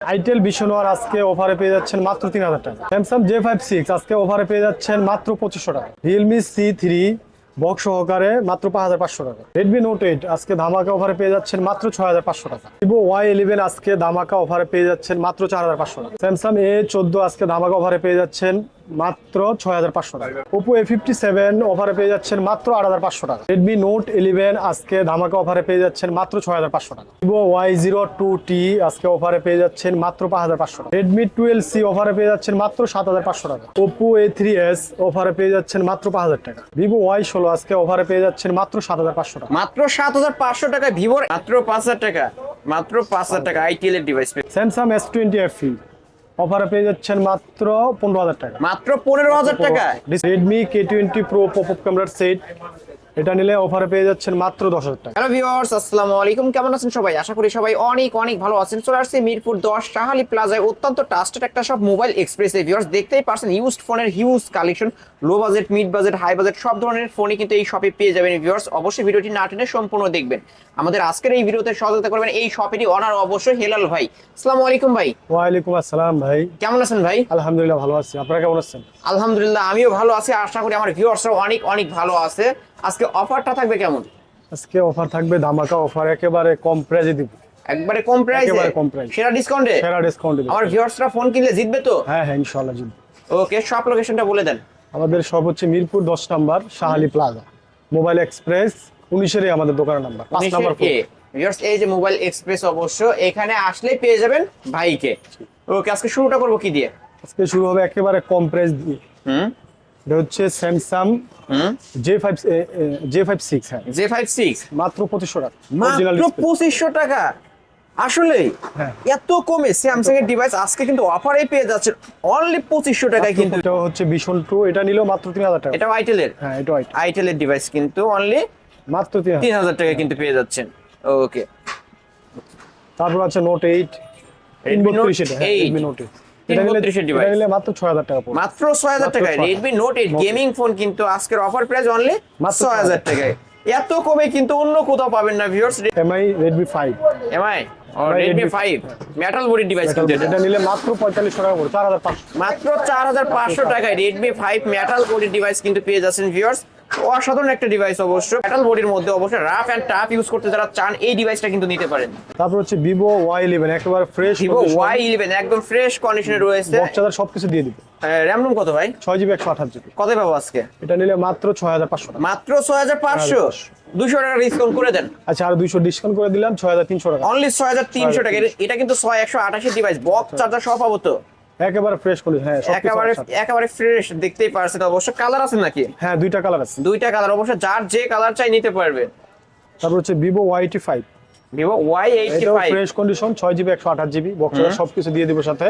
Itel vision আজকে অফারে পেয়ে যাচ্ছেন মাত্র তিন হাজার টাকা। স্যামসাং জে ফাইভ সিক্স আজকে অফারে পেয়ে যাচ্ছেন মাত্র পঁচিশশো টাকা। রিয়েলমি সি থ্রি বক্স সহকারে মাত্র পাঁচ হাজার পাঁচশো টাকা। রেডমি নোট এইট আজকে ধামাকা অফারে পেয়ে যাচ্ছেন মাত্র ছয় হাজার পাঁচশো টাকা। ভিভো ওয়াই ইলেভেন আজকে ধামাকা অফারে পেয়ে যাচ্ছেন মাত্র চার হাজার পাঁচশো টাকা। স্যামসাং এ চোদ্দ আজকে ধামাকা অফারে পেয়ে যাচ্ছেন মাত্র ছয় হাজার পাঁচশো টাকা। ওপো এ ফিফটি সেভেন অফারে পেয়ে যাচ্ছেন মাত্র আট হাজার পাঁচশো টাকা। রেডমি নোট ইলেভেন আজকে ধামাকা অফারে পেয়ে যাচ্ছেন মাত্র ছয় হাজার পাঁচশো টাকা। Vivo Y zero two T আজকে অফারে পেয়ে যাচ্ছেন মাত্র পাঁচ হাজার পাঁচশো টাকা। রেডমি টুয়েলভ সি অফারে পেয়ে যাচ্ছেন মাত্র সাত হাজার পাঁচশো টাকা। ওপো এ থ্রি এস অফারে পেয়ে যাচ্ছেন মাত্র পাঁচ হাজার টাকা। ভিভো ওয়াই ষোলো আজকে অফারে পেয়ে যাচ্ছেন মাত্র সাত হাজার পাঁচশো টাকা। মাত্র সাত হাজার পাঁচশো টাকা ভিভোর মাত্র পাঁচ হাজার টাকা মাত্র পাঁচ হাজার টাকা আইটিএল এর device Samsung S twenty F অফারে পেয়ে যাচ্ছেন মাত্র পনেরো হাজার টাকা। মাত্র পনেরো হাজার টাকা Redmi K twenty pro pop ক্যামেরার সেট এটা নিলে অফারে পেয়ে যাচ্ছেন মাত্র দশ হাজার টাকা। হ্যালো ভিউয়ার্স আসসালামু আলাইকুম। কেমন আছেন সবাই? আশা করি সবাই অনেক অনেক ভালো আছেন। চলে আসছে মিরপুর দশ শাহালি প্লাজায়। অত্যন্ত ট্রাস্টেড একটা সব মোবাইল এক্সপ্রেস ভিউয়ার্স দেখতেই পারছেন ইউজড ফোনের huge collection low budget mid budget high budget সব ধরনের ফোনই কিন্তু এই শপে পেয়ে যাবেন। ভিউয়ার্স অবশ্যই ভিডিওটি না টেনে সম্পূর্ণ দেখবেন। আমাদের আজকের এই ভিডিওতে সহযোগিতা করবেন এই শপেরই অনার অবশ্যই হেলাল ভাই। আসসালামু আলাইকুম ভাই। ওয়ালাইকুম আসসালাম ভাই। কেমন আছেন ভাই? আলহামদুলিল্লাহ ভালো আছি। আপনারা কেমন আছেন? আলহামদুলিল্লাহ আমিও ভালো আছি। আশা করি আমার ভিউয়ার্সরাও অনেক অনেক ভালো আছে। আজকে অফারটা থাকবে কেমন? আজকে অফার থাকবে ধামাকা অফার একেবারে কম প্রাইজে দিব। একবারে কম প্রাইসে একেবারে কম price। সেরা ডিসকাউন্টে সেরা ডিসকাউন্ট আমার ভিউয়ার্সরা ফোন কিনলে জিতবে তো? হ্যাঁ হ্যাঁ ইনশাআল্লাহ জি ওকে সব লোকেশনটা বলে দেন। আমাদের সব হচ্ছে মিরপুর দশ number Shahali plaza mobile express উনিশেরই আমাদের দোকানের নাম্বার পাঁচ নাম্বার এ ভিউয়ার্স এই যে মোবাইল এক্সপ্রেস অবশ্য এখানে আসলেই পেয়ে যাবেন ভাইকে। ওকে আজকে শুরুটা করব কি দিয়ে? আজকে শুরু হবে একেবারে কম প্রাইস দিয়ে। হুম? এটা হচ্ছে Samsung J five J five six হ্যাঁ। জে ফাইভ সিক্স মাত্র পঁচিশশো টাকা। মাত্র পঁচিশশো টাকা? আসলে হ্যাঁ। এত কমে স্যামসাং এর ডিভাইস আজকে কিন্তু অফারে পেয়ে যাচ্ছে। অনলি পঁচিশশো টাকায় কিন্তু। এটা হচ্ছে ভীষণ টু এটা নিলেও মাত্র তিন হাজার টাকা। এটাও আইটেলের হ্যাঁ এটা white। আইটেলের ডিভাইস কিন্তু অনলি মাত্র তিন হাজার। টাকা কিন্তু পেয়ে যাচ্ছেন। ওকে তারপর আছে নোট এইট তিন Redmi Note বত্রিশ এটা 8 নোট এইট এটা নিলে 332 এর এটা device। নিলে মাত্র ছয় হাজার টাকা মাত্র ছয় হাজার টাকায়। Redmi note eight gaming phone কিন্তু আজকের অফার প্রাইস অনলি ছয় হাজার টাকায়। এত কমে কিন্তু অন্য কোথাও পাবেন না viewers Mi Redmi five Mi ও Redmi five metal body device কিন্তু এটা। নিলে মাত্র পঁয়তাল্লিশশো টাকা পড়বে চার হাজার পাঁচশো। মাত্র চার হাজার পাঁচশো টাকায় Redmi five metal body device কিন্তু পেয়ে যাচ্ছেন ভিউয়ার্স অসাধারণ একটা ডিভাইস অবশ্য। মেটাল বডির মধ্যে অবশ্যই রাফ অ্যান্ড টাফ ইউজ করতে যারা চান এই ডিভাইসটা কিন্তু নিতে পারেন। তারপর হচ্ছে ভিভো ওয়াই ইলেভেন একেবারে ফ্রেশ ভিভো ওয়াই ইলেভেন একদম ফ্রেশ কন্ডিশনে রয়েছে। বক্সাদার সবকিছু দিয়ে দিবে। র্যাম রুম কত ভাই? ছয় জিবি একশো আঠাশ জিবি কত পাবো আজকে? এটা নিলে মাত্র ছয় হাজার পাঁচশো টাকা। মাত্র ছয় হাজার পাঁচশো? দুশো টাকা ডিসকাউন্ট করে দেন। আচ্ছা আর দুইশো ডিসকাউন্ট করে দিলাম ছয় হাজার তিনশো টাকা। অনলি ছয় হাজার তিনশো টাকা। এটা- কিন্তু ছয় একশো আঠাশি ডিভাইস বক্স চার্জার সব পাবো তো? একেবারে ফ্রেশ করে হ্যাঁ একেবারে একেবারে ফ্রেশ দেখতেই পারছেন। অবশ্য কালার আছে নাকি? হ্যাঁ দুইটা কালার আছে। দুইটা কালার অবশ্য যার যে কালার চাই নিতে পারবে। তারপর হচ্ছে Vivo Y T five Vivo Y eighty five fresh condition ছয় জিবি একশো আঠাশ জিবি বক্সাদার সবকিছু দিয়ে দিব সাথে।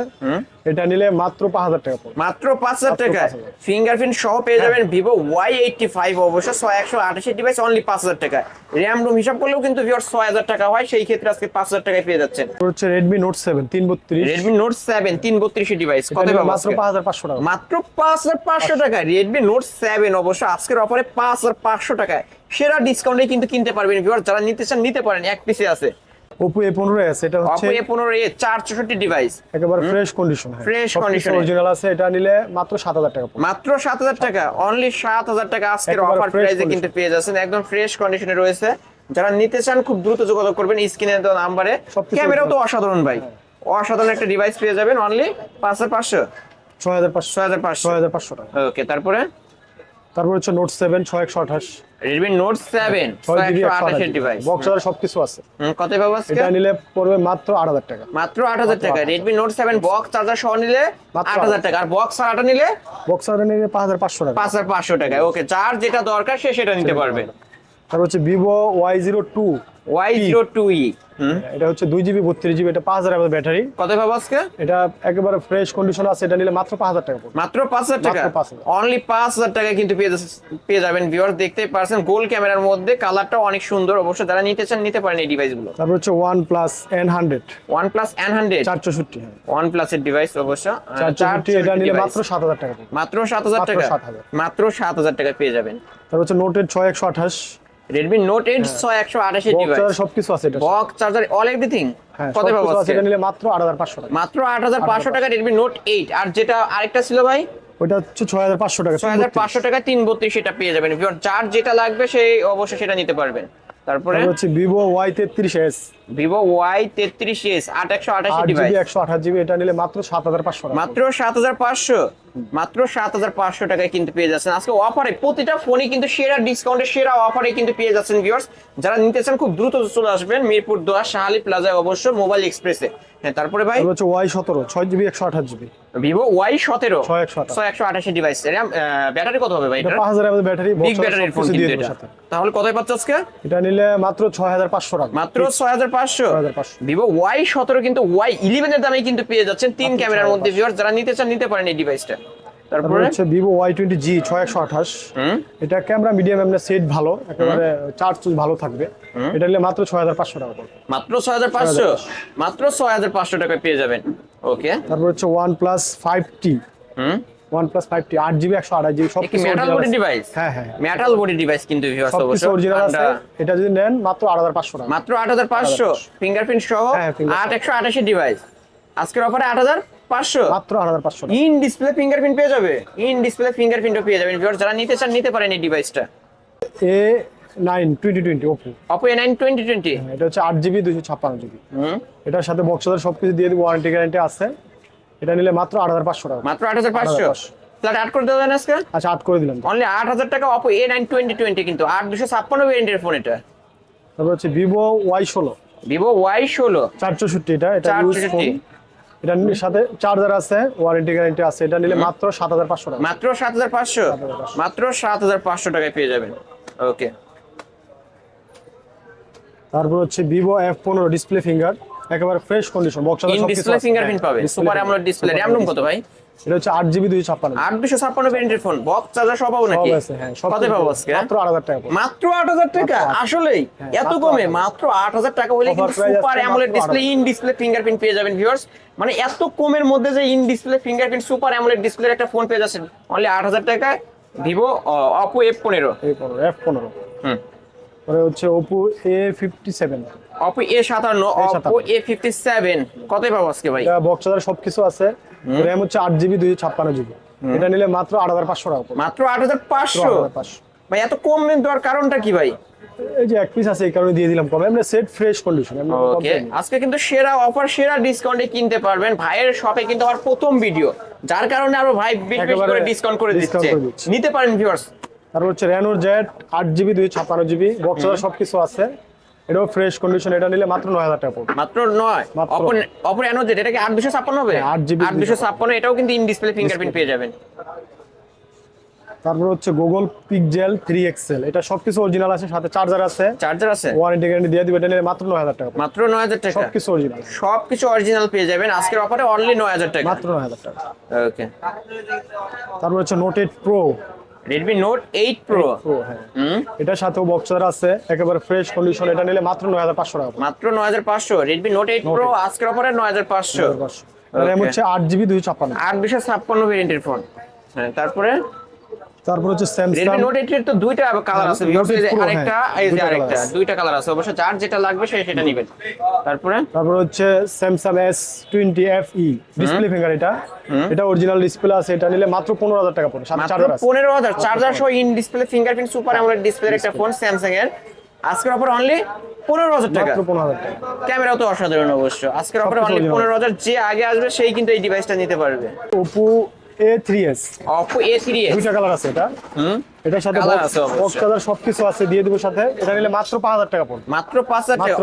এটা নিলে মাত্র পাঁচ হাজার টাকা মাত্র পাঁচ হাজার টাকা ফিঙ্গারপ্রিন্ট সহ পেয়ে যাবেন ভিভো ওয়াই এইটটি ফাইভ অবশ্য ছয় একশো আঠাশি ডিভাইস অনলি পাঁচ হাজার টাকা র্যাম রুম হিসাব করলেও কিন্তু ভিওর ছয় হাজার টাকা হয় সেই ক্ষেত্রে আজকে পাঁচ হাজার টাকায় পেয়ে যাচ্ছেন। হচ্ছে রেডমি নোট সেভেন তিন বত্রিশ। রেডমি নোট সেভেন তিন বত্রিশ ডিভাইস কত মাত্র পাঁচ হাজার পাঁচশো টাকা। মাত্র পাঁচ হাজার পাঁচশো টাকা রেডমি নোট সেভেন অবশ্য আজকের অফারে পাঁচ হাজার পাঁচশো টাকায়। সেরা ডিসকাউন্টে কিন্তু কিনতে পারবেন ভিউয়ার যারা নিতে চান নিতে পারেন এক পিসে আছে। ওপো এ পনেরো আছে এটা হচ্ছে এ পনেরো এ চার চৌষট্টি ডিভাইস একেবারে ফ্রেশ কন্ডিশন condition এ। অরিজিনাল আছে এটা নিলে মাত্র সাত হাজার টাকা মাত্র সাত হাজার টাকা অনলি সাত হাজার টাকা আজকের অফার প্রাইসে। কিন্তু পেয়ে যাচ্ছেন একদম ফ্রেশ কন্ডিশনে রয়েছে। যারা নিতে চান খুব দ্রুত যোগাযোগ করবেন স্ক্রিনে দেওয়া নাম্বারে। ক্যামেরাও তো অসাধারণ ভাই। অসাধারণ একটা ডিভাইস পেয়ে যাবেন অনলি পাঁচ হাজার পাঁচশো। ছয় হাজার পাঁচশো। ছয় হাজার পাঁচশো। ছয় হাজার পাঁচশো টাকা। ওকে তারপরে? তারপর হচ্ছে নোট সেভেন ছয় একশো আঠাশ। রেডমি নোট সেভেন ছয় জিবি ডিভাইস বক্সাদার সবকিছু আছে। কত পাবো এটা নিলে পড়বে মাত্র আট হাজার টাকা। মাত্র আট হাজার টাকা। Redmi note seven box charger সহ নিলে আট হাজার টাকা। আর বক্স ছাড়াটা নিলে বক্সাদার নিলে পাঁচ হাজার পাঁচশো টাকা। পাঁচ হাজার পাঁচশো টাকা। ওকে যার যেটা দরকার সে সেটা নিতে পারবে। তারপর হচ্ছে Vivo Y zero two Y zero two E এটা হচ্ছে দুই জিবি বত্রিশ জিবি এটা পাঁচ হাজার ব্যাটারি। কত পাবো আজকে? এটা একেবারে ফ্রেশ কন্ডিশন আছে এটা নিলে মাত্র পাঁচ হাজার টাকা পড়বে। মাত্র পাঁচ হাজার টাকা? মাত্র 5,000 অনলি পাঁচ হাজার টাকা কিন্তু পেয়ে যাচ্ছে- পেয়ে যাবেন ভিউয়ার দেখতেই পারছেন গোল ক্যামেরার মধ্যে কালারটা অনেক সুন্দর। অবশ্য যারা নিতে চান নিতে পারেন এই ডিভাইসগুলো তারপর হচ্ছে one plus N hundred one plus N hundred চার চৌষট্টি ওয়ান প্লাস এর ডিভাইস অবশ্য আহ, চার চার চৌষট্টি এটা নিলে মাত্র সাত হাজার টাকা মাত্র সাত হাজার মাত্র টাকা? 7,000 মাত্র সাত হাজার টাকা পেয়ে যাবেন। তারপর হচ্ছে নোটের ছয় একশো আঠাশ। এইট ছয় একশো আঠাশি বক্স সবকিছু আছে এটা বক্স চার্জার অল এভরিথিং হ্যাঁ কত পাবো আজকে? নিলে মাত্র আট হাজার পাঁচশো টাকা। মাত্র আট হাজার পাঁচশো টাকা রেডমি নোট এইট আর যেটা আরেকটা ছিল ভাই? ওইটা হচ্ছে ছয় হাজার পাঁচশো টাকা ছয় হাজার পাঁচশো টাকা তিন বত্রিশ সেটা পেয়ে যাবেন। যার যেটা লাগবে সেই অবশ্যই সেটা নিতে পারবেন। তারপরে? হচ্ছে ভিভো ওয়াই তেত্রিশ এস ভিভো ওয়াই তেত্রিশ এস আট একশো আঠাশি ডিভাইস একশো আঠাশ জিবি এটা নিলে মাত্র সাত হাজার পাঁচশো মাত্র সাত হাজার পাঁচশো? মাত্র সাত হাজার পাঁচশো টাকায় কিন্তু পেয়ে যাচ্ছেন। আজকে অফারে প্রতিটা ফোনই কিন্তু সেরা ডিসকাউন্টে সেরা অফারে কিন্তু পেয়ে যাচ্ছেন ভিউয়ার্স যারা নিতে চান খুব দ্রুত চলে আসবেন মিরপুর দোয়া শাহালি প্লাজায় অবশ্য মোবাইল এক্সপ্রেসে হ্যাঁ তারপরে ভাই? হচ্ছে ওয়াই সতেরো ছয় জিবি একশো আঠাশ জিবি। ভিভো ওয়াই সতেরো ছয় একশো আঠাশ। ডিভাইস ব্যাটারি কত হবে ভাই পাঁচ হাজার ব্যাটারি বিগ ব্যাটারির ফোন তাহলে কতই পাচ্ছ আজকে? এটা নিলে মাত্র ছয় হাজার পাঁচশো টাকা। মাত্র ছয় হাজার পাঁচশো। ভিভো ওয়াই সতেরো কিন্তু ওয়াই ইলেভেন এর দামে কিন্তু পেয়ে যাচ্ছেন তিন ক্যামেরার মধ্যে ভিউয়ার যারা নিতে চান নিতে পারেন এই ডিভাইসটা তারপরে হচ্ছে ভিভো ওয়াই টোয়েন্টি জি ছয় একশো আঠাশ। এটা ক্যামেরা মিডিয়াম এমনি সেট ভালো একেবারে চার্জ ভালো থাকবে। এটা নিলে মাত্র ছয় হাজার পাঁচশো টাকা মাত্র ছয় হাজার পাঁচশো? মাত্র ছয় হাজার পাঁচশো টাকায় পেয়ে যাবেন। ওকে তারপর হচ্ছে one plus five T GB একশো আঠাশ জিবি সব কি মেটাল বডি ডিভাইস হ্যাঁ হ্যাঁ মেটাল বডি ডিভাইস কিন্তু viewers সব কিছু অরিজিনাল আছে। এটা যদি নেন মাত্র আট হাজার পাঁচশো টাকা। মাত্র আট হাজার পাঁচশো? ফিঙ্গারপ্রিন্ট সহ হ্যাঁ, fingerprint। আট একশো আঠাশি ডিভাইস আজকের অফারে আট হাজার পাঁচশো? মাত্র আট হাজার পাঁচশো টাকা। ইন ডিসপ্লে ফিঙ্গারপ্রিন্ট পেয়ে যাবে? ইন ডিসপ্লে ফিঙ্গারপ্রিন্টও পেয়ে যাবেন। যারা নিতে চান নিতে পারেন এই ডিভাইসটা A nine twenty twenty Oppo Oppo A nine twenty twenty এটা হচ্ছে আট জিবি দুশো ছাপ্পান্ন জিবি হুম। এটার সাথে বক্সাদের সবকিছু দিয়ে দিব ওয়ারেন্টি গ্যারান্টি আছে। এটা নিলে মাত্র আট হাজার পাঁচশো টাকা। মাত্র আট হাজার পাঁচশো? 8500 ফ্ল্যাট আট করে দেবেন আজকে? আচ্ছা আট করে দিলাম। অনলি আট হাজার টাকা Oppo A nine twenty twenty কিন্তু আট দুশো ছাপ্পান্ন ভেরিয়েন্টের ফোন এটা। তারপর হচ্ছে ভিভো ওয়াই ষোলো। ভিভো ওয়াই ষোলো। এটা এটা ইউজ ফোন 464 এটার সাথে চার্জার আছে ওয়ারেন্টি গ্যারান্টি আছে এটা নিলে মাত্র সাত হাজার পাঁচশো টাকা। মাত্র সাত হাজার পাঁচশো? 7500 মাত্র সাত হাজার পাঁচশো টাকায় পেয়ে যাবেন। ওকে তারপর হচ্ছে ভিভো এফ পনেরো ডিসপ্লে ফিঙ্গার একেবারে fresh condition box in display fingerprint পাবে। Super AMOLED display RAM ROM কত ভাই? এটা হচ্ছে আট জিবি দুই ছাপ্পান্ন। আট দুশো ছাপ্পান্ন ফোন বক্স চার্জার সব পাবো সব নাকি আছে হ্যাঁ সব পাবো আজকে? মাত্র আট হাজার টাকা পড়বে। মাত্র আট হাজার টাকা? মাত্র আসলেই? হ্যাঁ, এত কমে? মাত্র আট হাজার টাকা হলে কিন্তু super AMOLED display in display fingerprint পেয়ে যাবেন ভিউয়ার্স মানে এত কমের মধ্যে যে in display fingerprint super AMOLED ডিসপ্লের একটা ফোন পেয়ে যাচ্ছেন। অনলি আট হাজার টাকায় ভিভো অপো এফ পনেরো। এই পনেরো এফ পনেরো। হুম। পরে হচ্ছে Oppo A fifty seven Oppo A সাতান্ন অপো এ ফিফটি সেভেন কতই পাবো আজকে ভাই? বক্স সবকিছু আছে। র্যাম হচ্ছে আট জিবি ছাপ্পান্ন জিবি এটা নিলে মাত্র আট হাজার পাঁচশো টাকা মাত্র আট হাজার পাঁচশো? ভাই এত কম দেওয়ার কারণটা কি ভাই? এই যে এক পিস আছে এই কারণে দিয়ে দিলাম কমে। এমনি সেট ফ্রেশ কন্ডিশন ওকে আজকে কিন্তু সেরা অফার সেরা ডিসকাউন্টে কিনতে পারবেন। ভাইয়ের শপে কিন্তু আমার প্রথম ভিডিও যার কারণে আরও ভাই বেশি করে ডিসকাউন্ট করে দিচ্ছে। নিতে পারেন ভিউয়ার্স তারপর হচ্ছে র্যানোর জেট আট জিবি দুই ছাপ্পান্ন জিবি বক্স সবকিছু আছে। এটাও ফ্রেশ কন্ডিশন এটা নিলে মাত্র নয় হাজার টাকা পড়বে। মাত্র নয়। অপর অপর এনো যেটা এটাকে আট দুশো ছাপ্পান্ন হবে? হ্যাঁ, 8GB আট দুশো ছাপ্পান্ন এটাও কিন্তু ইন ডিসপ্লে ফিঙ্গারপ্রিন্ট পেয়ে যাবেন। তারপর হচ্ছে গুগল পিকজেল থ্রি এক্সেল এটা সবকিছু অরিজিনাল আছে সাথে চার্জার আছে। চার্জার আছে? ওয়ারেন্টি গ্যারান্টি দিয়ে দিবে এটা নিলে মাত্র নয় হাজার টাকা মাত্র নয় হাজার টাকা? সবকিছু অরিজিনাল সবকিছু অরিজিনাল পেয়ে যাবেন। আজকের অফারে অনলি নয় হাজার টাকা। মাত্র নয় হাজার টাকা। ওকে তারপর হচ্ছে note eight pro note eight pro pro হ্যাঁ। এটার সাথেও বক্সার আছে একেবারে ফ্রেশ কন্ডিশন এটা নিলে মাত্র নয় হাজার পাঁচশো টাকা পড়বে। মাত্র নয় হাজার পাঁচশো। রেডমি নোট এইট প্রো আজকের অফারে নয় হাজার পাঁচশো। RAM Okay. হচ্ছে আট জিবি দুই ছাপ্পান্ন। আট দুশো ছাপ্পান্ন ভেরিয়েন্টের ফোন হ্যাঁ তারপরে? তারপর হচ্ছে স্যামসাং নোট এইট এর তো দুইটা কালার আছে Note এই যে আরেকটা হ্যাঁ, এই যে আরেকটা দুইটা কালার আছে। অবশ্য যার যেটা লাগবে সে সেটা নেবেন। তারপরে? তারপর হচ্ছে Samsung S twenty F E display finger এটা। এটা অরিজিনাল ডিসপ্লে আছে এটা নিলে মাত্র পনেরো হাজার টাকা পড়বে সাথে মাত্র চার্জার আছে। পনেরো হাজার চার্জার সহ in display fingerprint super AMOLED ডিসপ্লের একটা ফোন স্যামসাং এর। আজকের অফার অনলি পনেরো হাজার টাকা। মাত্র পনেরো হাজার টাকা। ক্যামেরাও তো অসাধারণ অবশ্য। আজকের অফারে অনলি। পনেরো হাজার যে আগে আসবে সেই কিন্তু এই ডিভাইসটা নিতে পারবে। Oppo A three S Oppo A three S দুইটা কালার আছে এটা। হুম? এটার সাথে। বক্স চার্জার সবকিছু আছে দিয়ে দিব সাথে। এটা নিলে মাত্র পাঁচ হাজার টাকা পড়বে। মাত্র পাঁচ হাজার টাকা।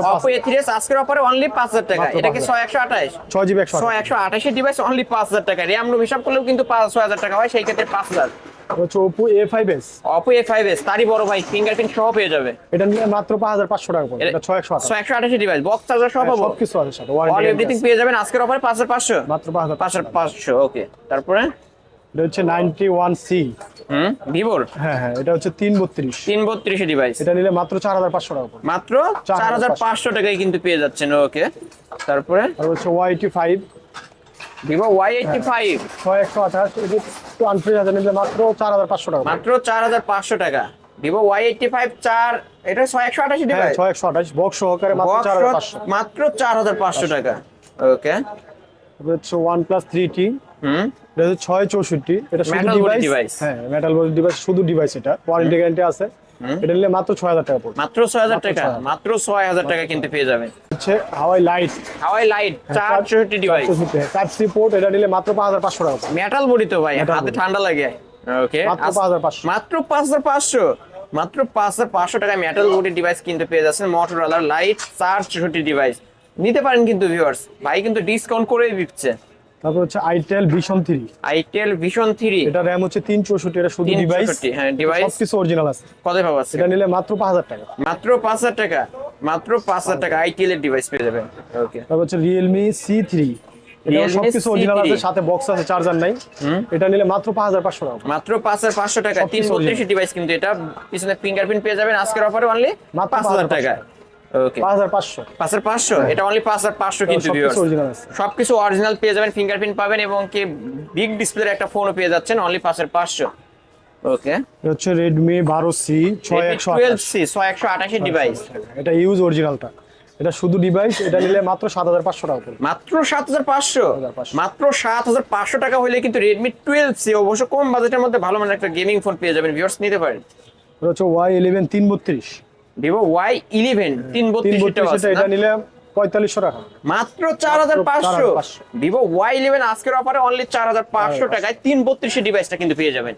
থ্রি এস আজকের অফারে অনলি পাঁচ হাজার টাকা। মাত্র এটা কি পাঁচ ছয় একশো আঠাশ? ছয় জিবি একশো ছয় একশো আঠাশি ডিভাইস অনলি পাঁচ হাজার টাকা। র্যাম রুম হিসাব করলেও কিন্তু পাঁচ ছয় হাজার টাকা হয় সেই ক্ষেত্রে পাঁচ হাজার। হচ্ছে Oppo A five S Oppo A five S তারই বড় ভাই ফিঙ্গারপ্রিন্ট সহ পেয়ে যাবে। এটা নিলে মাত্র পাঁচ হাজার পাঁচশো টাকা পড়বে। এটা ছয় একশো আঠাশি। ডিভাইস বক্স চার্জার সহ পাবো? সবকিছু আছে সাথে ওয়ারেন্টি পেয়ে যাবেন আজকের অফারে পাঁচ হাজার পাঁচশো। মাত্র পাঁচ হাজার পাঁচশো ওকে তারপরে? এটা হচ্ছে নাইনটি ওয়ান সি হুম? ভিভোর হ্যাঁ হ্যাঁ এটা হচ্ছে তিন বত্রিশ তিন বত্রিশে ডিভাইস এটা নিলে মাত্র চার হাজার পাঁচশো টাকা পড়বে। মাত্র চার হাজার পাঁচশো। টাকায় কিন্তু পেয়ে যাচ্ছেন ওকে। তারপরে? আর হচ্ছে ওয়াইটি five Vivo Y eighty five ছয় একশো আঠাশ। এটা একটু আনফ্রেশ আছে নিলে মাত্র চার হাজার পাঁচশো টাকা মাত্র চার হাজার পাঁচশো টাকা। ভিভো ওয়াই এইটটি ফাইভ চার এটা ছয় একশো আঠাশি হ্যাঁ ডিভাইস ছয় একশো আঠাশ। বক্স সহকারে মাত্র চার হাজার পাঁচশো। মাত্র চার হাজার পাঁচশো টাকা। ওকে। হচ্ছে ওয়ান প্লাস থ্রি টি এটা হচ্ছে ছয় চৌষট্টি এটা শুধু ডিভাইস হ্যাঁ মেটাল বডি ডিভাইস শুধু ডিভাইস এটা। ওয়ারেন্টি গ্যারান্টি আছে। এটা নিলে মাত্র ছয় হাজার টাকা পড়বে। মাত্র ছয় হাজার টাকা? মাত্র ছয় হাজার টাকা কিনতে পেয়ে যাবেন। হচ্ছে হাওয়াই লাইট হাওয়াই লাইট চার চৌষট্টি ডিভাইস পোর্ট এটা নিলে মাত্র পাঁচ হাজার পাঁচশো টাকা মেটাল বডি তো ভাই হাতে ঠান্ডা লাগে। ওকে মাত্র 5,500 মাত্র পাঁচ হাজার পাঁচশো? মাত্র পাঁচ হাজার পাঁচশো টাকায় মেটাল বডি ডিভাইস কিনতে পেয়ে যাচ্ছেন মোটরোলার লাইট চার চৌষট্টি ডিভাইস নিতে পারেন কিন্তু ভিউয়ার্স ভাই কিন্তু ডিসকাউন্ট করেই দিচ্ছে। তারপর হচ্ছে itel vision three itel vision three এটা র্যাম হচ্ছে তিন চৌষট্টি এটা শুধু ডিভাইস 364 হ্যাঁ, device। সবকিছু অরিজিনাল আছে। কত পাবো? এটা নিলে মাত্র পাঁচ হাজার টাকা। মাত্র পাঁচ হাজার টাকা মাত্র পাঁচ হাজার টাকা আইটেল এর ডিভাইস পেয়ে যাবেন। ওকে তারপর হচ্ছে সি থ্রি এটা Realme সবকিছু অরিজিনাল C3 আছে সাথে বক্স আছে চার্জার নাই। এটা নিলে মাত্র পাঁচ হাজার পাঁচশো টাকা। মাত্র পাঁচ হাজার পাঁচশো টাকা সবকিছু তিন বত্রিশ ডিভাইস কিন্তু এটা। পিছনে ফিঙ্গারপ্রিন্ট পেয়ে যাবেন আজকের অফারে অনলি মাত্র পাঁচ হাজার টাকা ওকে পাঁচশো। এটা অনলি কিন্তু সবকিছু অরিজিনাল সবকিছু অরিজিনাল পেয়ে যাবেন ফিঙ্গারপ্রিন্ট পাবেন এবং কি বিগ ডিসপ্লের একটা ফোনও পেয়ে যাচ্ছেন অনলি পাঁচ হাজার পাঁচশো। ওকে হচ্ছে ডিভাইস এটা ইউজ অরিজিনালটা এটা শুধু ডিভাইস এটা নিলে মাত্র সাত হাজার পাঁচশো টাকা পড়বে। মাত্র সাত হাজার পাঁচশো? 7,500 মাত্র সাত হাজার পাঁচশো টাকা হলে কিন্তু অবশ্য কম বাজেটের মধ্যে ভালো মানের একটা গেমিং ফোন পেয়ে যাবেন ভিউয়ার্স নিতে পারেন। এটা হচ্ছে ওয়াই ইলেভেন তিন বত্রিশ ভিভো ওয়াই ইলেভেন তিন বত্রিশ এটা নিলে পঁয়তাল্লিশশো টাকা। মাত্র চার হাজার পাঁচশো। ভিভো ওয়াই ইলেভেন আজকের অফারে অনলি চার হাজার পাঁচশো টাকায় তিন বত্রিশের ডিভাইসটা কিন্তু পেয়ে যাবেন।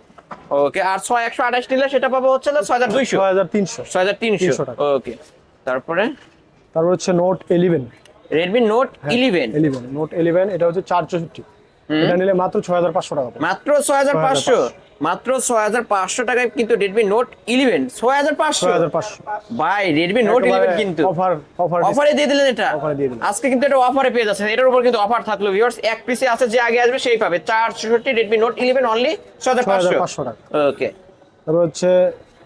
ওকে আর ছয় একশো আঠাশ নিলে সেটা পাবো হচ্ছে ছয় হাজার দুইশো। ছয় হাজার তিনশো। ছয় হাজার তিনশো। ওকে তারপরে? তারপর হচ্ছে note eleven Redmi note eleven eleven note eleven এটা হচ্ছে চার চৌষট্টি। এটা নিলে মাত্র ছয় হাজার পাঁচশো টাকা। মাত্র ছয় হাজার পাঁচশো। মাত্র ছয় হাজার পাঁচশো টাকায় কিন্তু রেডমি নোট ইলেভেন ছয় হাজার পাঁচশো? ভাই রেডমি নোট ইলেভেন কিন্তু। অফার অফার অফারে দিয়ে দিলেন এটা। আজকে কিন্তু এটা অফারে পেয়ে যাচ্ছেন। এটার উপর কিন্তু অফার থাকল ভিউয়ার্স এক পিসে আছে যে আগে আসবে সেই পাবে। চার রেডমি নোট ইলেভেন অনলি ছয় হাজার পাঁচশো। 6,500 টাকা। ওকে তারপর হচ্ছে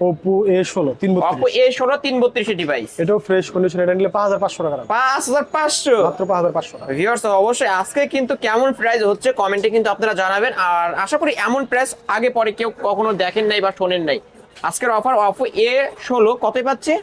ওপো এ ষোলো তিন অপো বত্রিশ এ ষোলো তিন বত্রিশের ডিভাইস এটাও ফ্রেশ কন্ডিশন এটা নিলে পাঁচ হাজার পাঁচশো টাকা রাখবে। পাঁচ হাজার পাঁচশো? মাত্র পাঁচ হাজার পাঁচশো টাকা। ভিউয়ার্স অবশ্যই আজকে কিন্তু কেমন প্রাইস হচ্ছে কমেন্টে কিন্তু আপনারা জানাবেন। আর আশা করি এমন প্রাইস আগে পরে কেউ কখনো দেখেন নাই বা শোনেন নাই। আজকের অফার অপো এ ষোলো কত পাচ্ছে?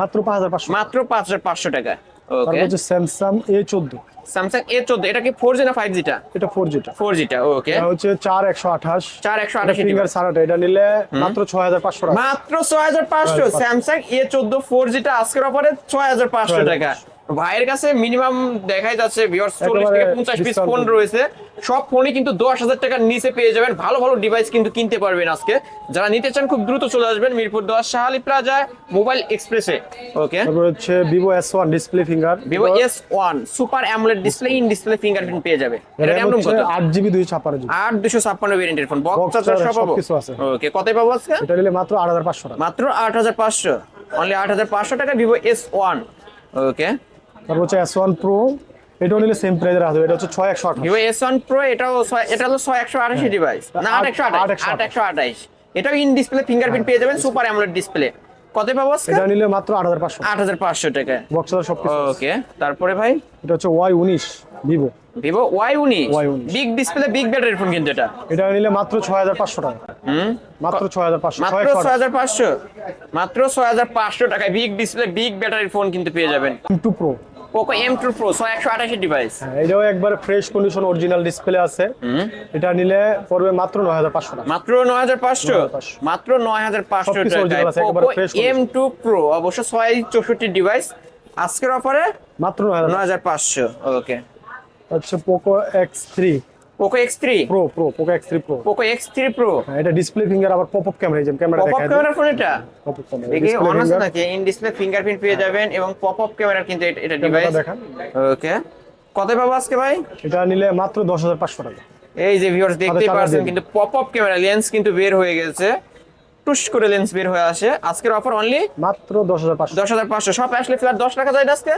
মাত্র পাঁচ হাজার পাঁচশো মাত্র পাঁচ হাজার পাঁচশো টাকা। তারপর ওকে হচ্ছে স্যামসাং এ চোদ্দ। স্যামসাং এ চোদ্দ এটা কি ফোর জি না ফাইভ জিটা এটা ফোর জিটা ফোর জিটা ওকে এটা হচ্ছে চার একশো আঠাশ। চার একশো আঠাশি ফিঙ্গার সারাটা এটা নিলে মাত্র ছয় হাজার পাঁচশো টাকা। মাত্র ছয় হাজার পাঁচশো। 6,500 স্যামসাং এ চোদ্দ ফোর জিটা আজকের অফারে ছয় হাজার পাঁচশো 6,500 টাকা। ভাইয়ের কাছে মিনিমাম দেখাই যাচ্ছে ভিউয়ার্স চল্লিশ একেবারে থেকে পঞ্চাশ পিস ফোন রয়েছে। সব ফোনই কিন্তু দশ হাজার টাকার নিচে পেয়ে যাবেন। ভালো ভালো ডিভাইস কিন্তু কিনতে পারবেন আজকে। যারা নিতে চান খুব দ্রুত চলে আসবেন মিরপুর দশ শাহালি প্লাজায় মোবাইল এক্সপ্রেসে। ওকে তারপর হচ্ছে S one display finger S one super AMOLED display in display fingerprint পেয়ে যাবে। এটা হচ্ছে কত? আট জিবি দুই ছাপ্পান্ন জিবি আট দুশো ছাপ্পান্ন ভেরিয়েন্টের ফোন বক্স চার্জার সব পাবো? আছে। ওকে কত পাবো আজকে? এটা নিলে মাত্র আট হাজার পাঁচশো টাকা। মাত্র আট হাজার পাঁচশো। অনলি আট হাজার পাঁচশো টাকা ভিভো এস ওয়ান ওকে তারপর হচ্ছে এস ওয়ান প্রো এটাও নিলে সেম প্রাইজের আসবে এটা হচ্ছে ছয় একশো আঠাশ। ভিভো এস ওয়ান প্রো এটাও এটা হলো ছয় একশো আঠাশি ডিভাইস না আট একশো আঠাশ আট একশো আঠাশ। এটাও ইন ডিসপ্লে ফিঙ্গারপ্রিন্ট পেয়ে যাবেন সুপার অ্যামোলেড ডিসপ্লে কত পাবো এটা নিলে মাত্র আট হাজার পাঁচশো। আট হাজার পাঁচশো টাকা। বক্স সব কিছু ওকে তারপরে ভাই? এটা হচ্ছে ওয়াই উনিশ ভিভো ভিভো ওয়াই উনিশ। Y19 big display big battery phone কিন্তু এটা। এটা নিলে মাত্র ছয় হাজার পাঁচশো টাকা। হুম? মাত্র ছয় হাজার পাঁচশো মাত্র ছয় হাজার পাঁচশো। মাত্র ছয় হাজার পাঁচশো টাকায় বিগ ডিসপ্লে বিগ ব্যাটারির ফোন কিন্তু পেয়ে যাবেন। Two pro Poco M two pro ছয় একশো আঠাশি ডিভাইস এটাও একবার ফ্রেশ কন্ডিশন অরিজিনাল ডিসপ্লে আছে। এটা নিলে পড়বে মাত্র নয় হাজার পাঁচশো মাত্র নয় হাজার পাঁচশো? 9,500 মাত্র নয় হাজার পাঁচশো এম টু প্রো অবশ্য ছয় চৌষট্টি ডিভাইস আজকের অফারে মাত্র নয় হাজার পাঁচশো। ওকে আচ্ছা Poco X three Poco X three pro pro Poco X three pro Poco X three pro এটা ডিসপ্লে ফিঙ্গার আবার পপ আপ ক্যামেরা এই যে ক্যামেরা পপ আপ দেখায়। ক্যামেরার ফোন এটা? পপ আপ ক্যামেরা দেখি ডিসপ্লে অন আছে ফিঙ্গার নাকি ইন ডিসপ্লে ফিঙ্গারপ্রিন্ট পেয়ে যাবেন এবং পপ আপ ক্যামেরার কিন্তু এটা- ডিভাইস ওকে কত পাবো আজকে ভাই? এটা নিলে মাত্র দশ হাজার পাঁচশো টাকা। এই যে ভিউয়ার্স দেখতেই পারছেন দিয়ে কিন্তু পপ আপ ক্যামেরা লেন্স কিন্তু বের হয়ে গেছে। টুস করে লেন্স বের হয়ে আসে। আজকের অফার অনলি মাত্র দশ হাজার পাঁচশো। দশ হাজার পাঁচশো। সব আসলে ফ্ল্যাট দশ টাকা যায় আজকে?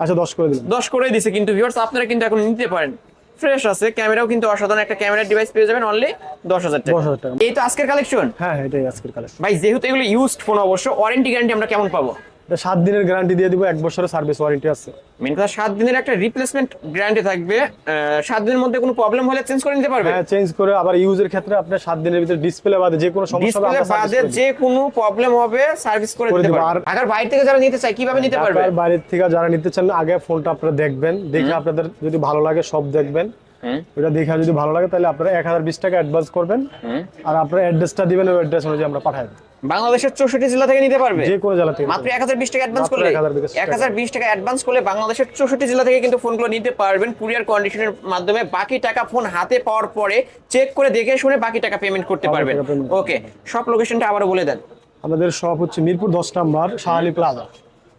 আচ্ছা দশ করে দিলাম। দশ করে দিছে কিন্তু ভিউয়ার্স আপনারা কিন্তু এখন নিতে পারেন। ফ্রেশ আছে ক্যামেরাও কিন্তু অসাধারণ। একটা ক্যামেরা ডিভাইস পেয়ে যাবেন অনলি দশ হাজার টাকা। 10,000 টাকা। এই তো আজকের কালেকশন হ্যাঁ হ্যাঁ, এটাই আজকের কালেকশন ভাই যেহেতু এগুলো ইউজড ফোন অবশ্য ওয়ারেন্টি গ্যারান্টি আমরা কেমন পাবো? সাত দিনের গ্যারান্টি দিয়ে দিব এক বছরের সার্ভিস ওয়ারেন্টি আছে। মেন কথা সাত দিনের একটা রিপ্লেসমেন্ট গ্যারান্টি থাকবে। সাত দিনের মধ্যে কোনো প্রবলেম হলে চেঞ্জ করে নিতে পারবে? হ্যাঁ চেঞ্জ করে আবার ইউজের ক্ষেত্রে আপনার সাত দিনের ভিতরে ডিসপ্লে বাদে যে কোনো সমস্যা হবে বাদে যে কোনো প্রবলেম হবে সার্ভিস করে দিতে পারবে। আগার বাইরে থেকে যারা নিতে চায় কীভাবে নিতে পারবে? ঢাকার বাইরের থেকে যারা নিতে চান আগে ফোনটা আপনারা দেখবেন দেখে আপনাদের যদি ভালো লাগে সব দেখবেন। হুম। ওটা দেখে যদি ভালো লাগে তাহলে আপনারা এক হাজার বিশ টাকা অ্যাডভান্স করবেন। হুম। আর আপনার অ্যাড্রেসটা দিবেন ওই অ্যাড্রেস অনুযায়ী আমরা পাঠাই দেব। বাংলাদেশের চৌষট্টি জেলা থেকে নিতে পারবে? যে কোনো জেলা থেকে মাত্র এক হাজার বিশ টাকা অ্যাডভান্স করলে? 1020 টাকা। এক হাজার বিশ টাকা অ্যাডভান্স করলে বাংলাদেশের চৌষট্টি জেলা থেকে কিন্তু ফোনগুলো নিতে পারবেন কুরিয়ার কন্ডিশনের মাধ্যমে। বাকি টাকা ফোন হাতে পাওয়ার পরে চেক করে দেখে শুনে বাকি টাকা পেমেন্ট করতে পারবেন। ওকে সব লোকেশনটা আবারও বলে দেন। আমাদের শপ হচ্ছে মিরপুর দশ নাম্বার শাহালি প্লাজা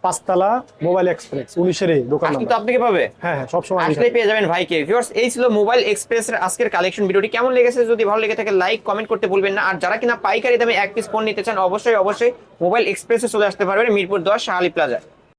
পাঁচতলা মোবাইল এক্সপ্রেস উনিশের দোকান কিন্তু আপনি আপনাকে পাবে হ্যাঁ হ্যাঁ সবসময় আসলে পেয়ে যাবেন ভাইকে। ভিউয়ার্স এই ছিল মোবাইল এক্সপ্রেস এর আজকের কালেকশন ভিডিওটি কেমন লেগেছে যদি ভালো লেগে থাকে লাইক কমেন্ট করতে ভুলবেন না। আর যারা কিনা পাইকারি দামে এক পিস ফোন নিতে চান অবশ্যই অবশ্যই মোবাইল এক্সপ্রেসে চলে আসতে পারবেন মিরপুর দশ শাহালি প্লাজা